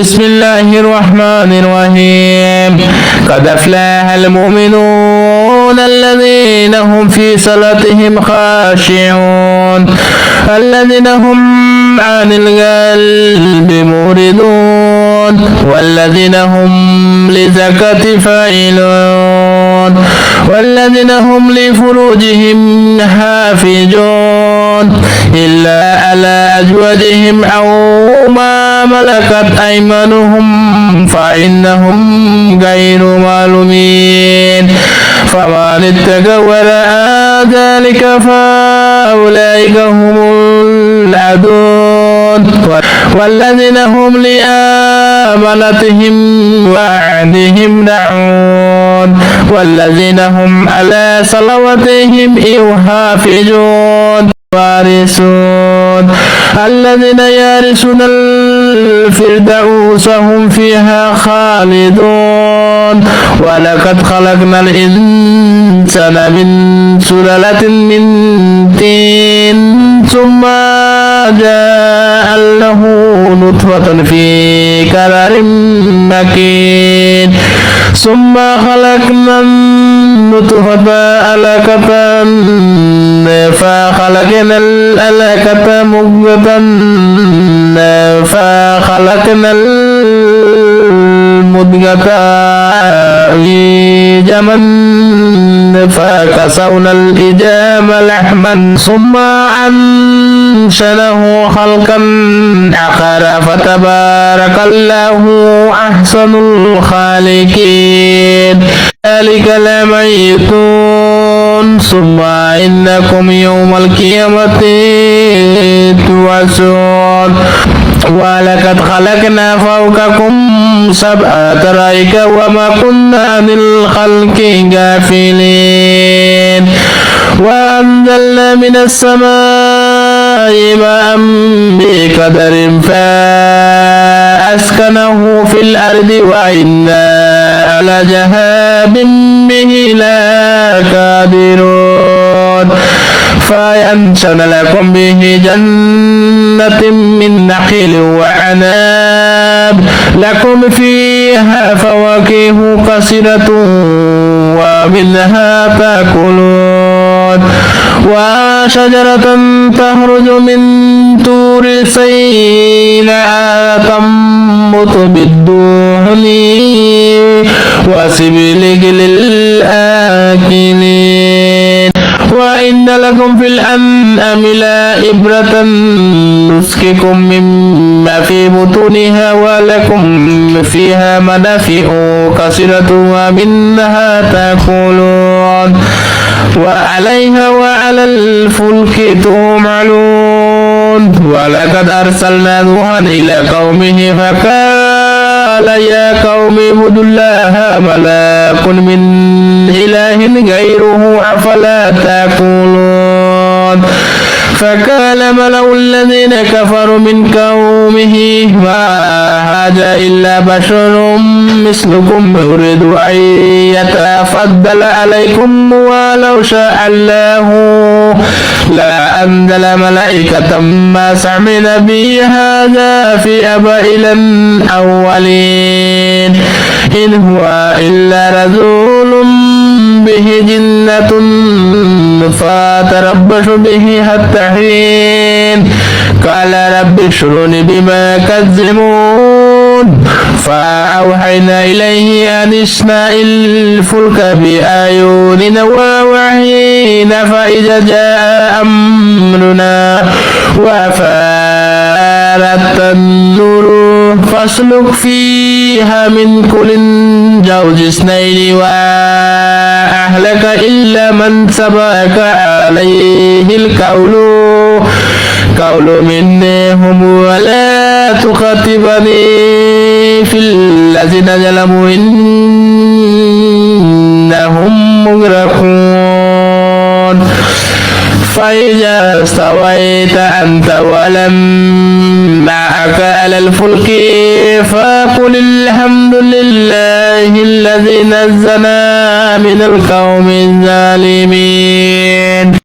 بسم الله الرحمن الرحيم قد أفلح المؤمنون الذين هم في صلاتهم خاشعون الذين هم عن القلب موردون والذين هم لزكاة فاعلون والذين هم لفروجهم حافظون إلا على أزواجهم أو ما ملكت أيمانهم فإنهم غير معلومين. فمن اتقى وراء ذلك فأولئك هم العدون. والذين هم لآمنتهم وعهدهم دعون. والذين هم على صلواتهم يحافظون. وارثون. الذين يرثون الفردوس هم فيها خالدون. ولقد خلقنا الإنسان من سلالة من تين ثم جاء له نطفة في قرار مكين. ثم خلقنا النطفة علقة فخلقنا العلقة مضغة فخلقنا المضغة عجما فكسونا الإجام لحما ثم أنشنه خلقا آخر. فتبارك الله أحسن الخالقين. ذلك لميتون ثم إنكم يوم القيامة توسون ولقد خلقنا فوقكم سبع طرائق وما كنا عن الخلق غافلين. وأنزلنا من السماء ماء بقدر فأسكنه في الأرض وإنا على جهاب به لا قادرون فينشن لكم به جنة من نخيل وعناب. لكم فيها فواكه قصرة ومنها تأكلون. وشجرة تخرج من طور سيناء تنبت بالدهن وسبلك للآكلين وإن لكم في الأنعام لا إبرة نسقكم مما في بطونها ولكم فيها منافع كثيرة ومنها تأكلون. وعليها وعلى الفلك تحملون ولقد أرسلنا نوحا إلى قومه فقال يا قوم اعبدوا الله ما لكم من إله غيره أفلا تأكلون. فقال ملأ الذين كفروا من قومه ما هذا إلا بشر مثلكم يريد أن يتفضل عليكم ولو شاء الله. لا أنزل ملائكة ما سمعنا به هذا في أبائنا الأولين. إن هو إلا رسول به جنة فتربص به حتى حين قال رب اشرني بما كذبون فأوحينا إليه أن اصنع الفلك بأعيننا ووحينا فإذا جاء أمرنا وفارت النور فاسلك فيها من كل زوج اثنين وأهلك إلا من سبق عليه القول. قول منهم ولا تخاطبني في الذين ظلموا. إنهم مغرقون. فإذا استويت أنت ولم معك على الفلك فقل الحمد لله الذي نزلنا من القوم الظالمين.